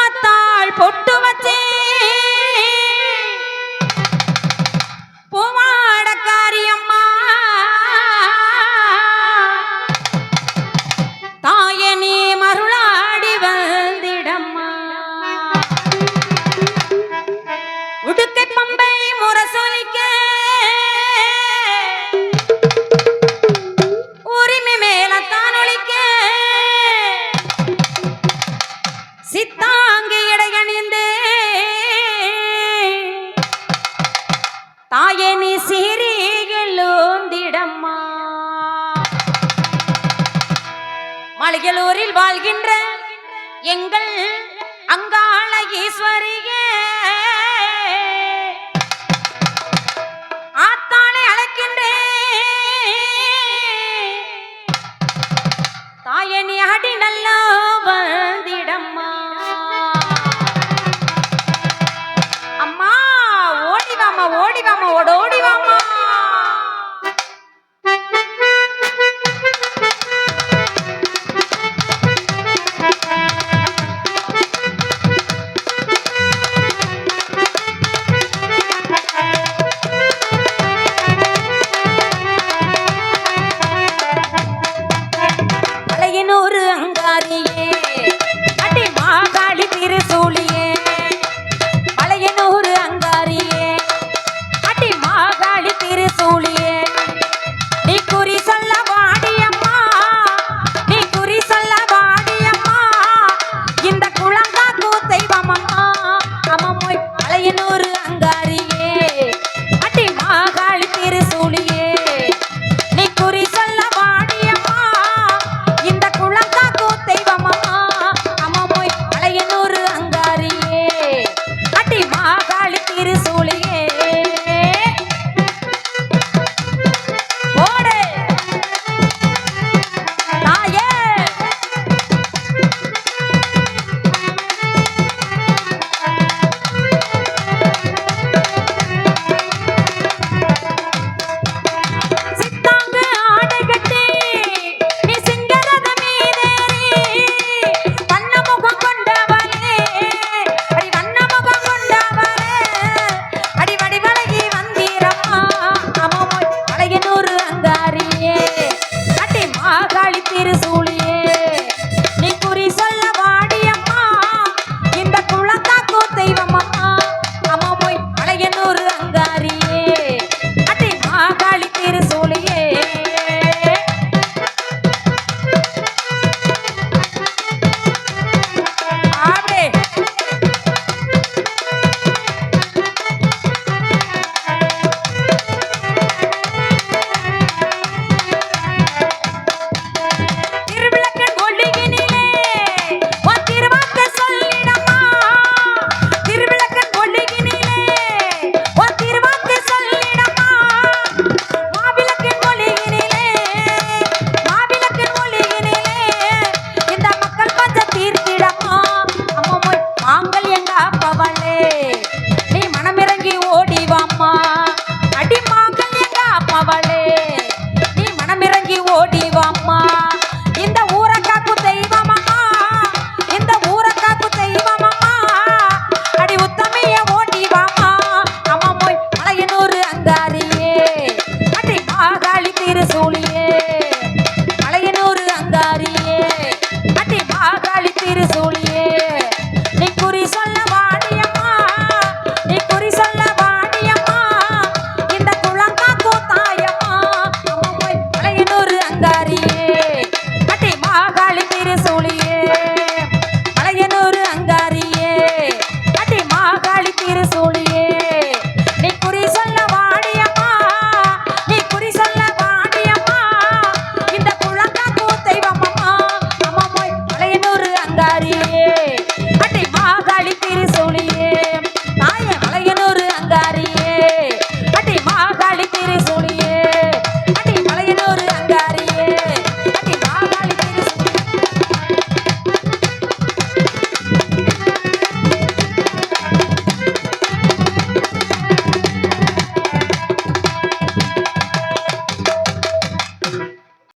মাতার পট্ট மலையலூரில் வாழ்கின்ற எங்கள் அங்காள ஈஸ்வரியே. பதினோரு அங்காரியே அடி மாகாளி திருசூலியே மலையனூறு அங்காரியே அடி மாகாளி திருசூலியே. ஓடிவாம்மா. quieres